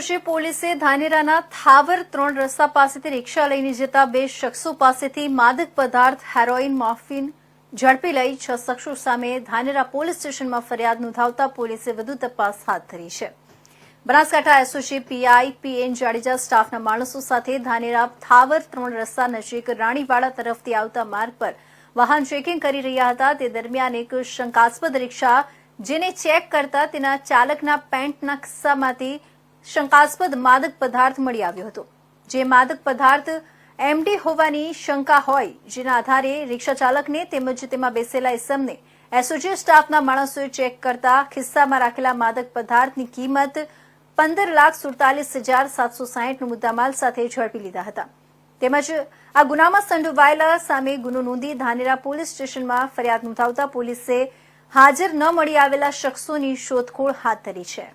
SOG પોલીસે ધાનેરાના થાવર ત્રણ રસ્તા પાસેથી રિક્ષા લઈને જતા બે શખ્સો પાસેથી માદક પદાર્થ, હેરોઇન, મોર્ફિન ઝડપી લઈ છ શખ્સો સામે ધાનેરા પોલીસ સ્ટેશનમાં ફરિયાદ નોંધાવતા પોલીસે વધુ તપાસ હાથ ધરી છે. Banaskantha SOG PI, PN Jadeja સ્ટાફના માણસો સાથે ધાનેરા થાવર ત્રણ રસ્તા નજીક રાણીવાડા તરફથી આવતા માર્ગ પર વાહન ચેકિંગ કરી રહ્યા હતા. તે દરમિયાન એક શંકાસ્પદ રિક્ષા, જેને ચેક કરતા તેના ચાલકના પેન્ટના ખિસ્સામાંથી શંકાસ્પદ માદક પદાર્થ મળી આવ્યો હતો. જે માદક પદાર્થ એમડી હોવાની શંકા હોય, જેના આધારે રિક્ષા ચાલકને તેમજ તેમાં બેસેલા ઇસમને એસઓજી સ્ટાફના માણસોએ ચેક કરતા ખિસ્સામાં રાખેલા માદક પદાર્થની કિંમત પંદર લાખ સુડતાલીસ હજાર સાતસો સાહીઠનો મુદ્દામાલ સાથે ઝડપી લીધા હતા. તેમજ આ ગુનામાં સંડોવાયેલા સામે ગુનો નોંધી ધાનેરા પોલીસ સ્ટેશનમાં ફરિયાદ નોંધાવતા પોલીસે હાજર ન મળી આવેલા શખ્સોની શોધખોળ હાથ ધરી છે.